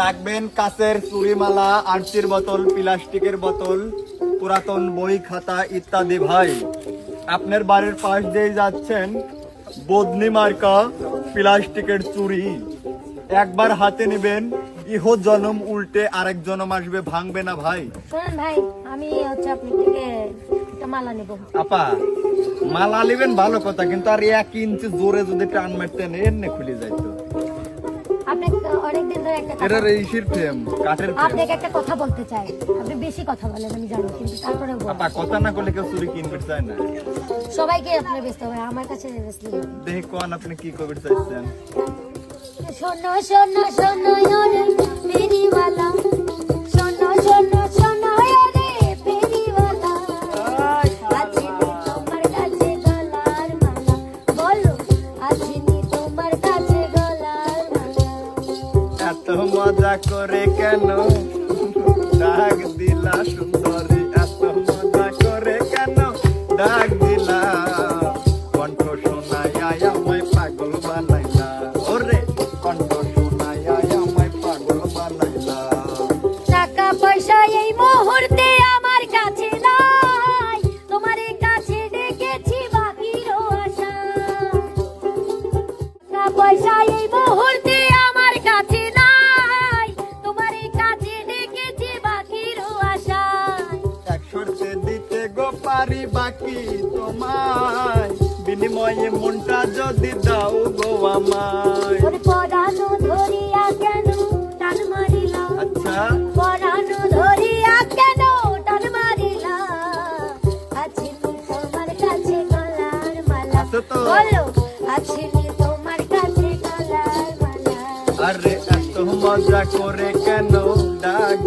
রাখবেন কাচের চুরিমালা আরচির বোতল প্লাস্টিকের বোতল পুরাতন বই খাতা ইত্যাদি ভাই। আপনার বাড়ির পাশ দিয়ে যাচ্ছেন বদনি মার্কা প্লাস্টিকের চুরি একবার হাতে নেবেন ইহ জনম উল্টে আরেক জনম আসবে ভাঙবে না ভাই। শোনেন ভাই আমি হচ্ছে আপনার থেকে একটা মালা নেব। আপা মালা নেবেন ভালো কথা কিন্তু আর এক ইঞ্চি জোরে যদি টান মারতেন এমনি খুলে যাইতো। আপনি অনেকদিন ধরে একটা কথা- এটার ফ্রেম কাঠের ফ্রেম আপনাকে একটা কথা বলতে চাই। আপনি বেশি কথা বলেন আমি জানি কিন্তু তারপরে আপা কথা না করলে কেউ চুরি কিনবে চায় না। সবাইকে ব্যস্ত হবে আমার কাছে বেসলে দেখি কোন আপনি কি করবে চাইছেন। শোনো শোনো শোনো এত মজা করে কেন? ডাক দিলা সুন্দরী, এত মজা করে কেন? ডাক দিলা। কণ্ঠ শোনাই আমায় পাগল বানাইলা। ওরে, কণ্ঠ শোনাই আমায় পাগল বানাইলা। টাকা পয়সা এই মুহূর্তে পয়সা এই শর্তে দিতে গো পারি বাকি তোমায়। বিনিময়ে মনটা যদি দাও গো আমায়। ওর পরানো ধরিয়া কেন টান মারিলা? আচ্ছা। পরানো ধরিয়া কেন টান মারিলা? আছে তোমার কাছে গলার মালা। বলো আছে তোমার কাছে গলার মালা। আরে এত মজা করে কেন ডাক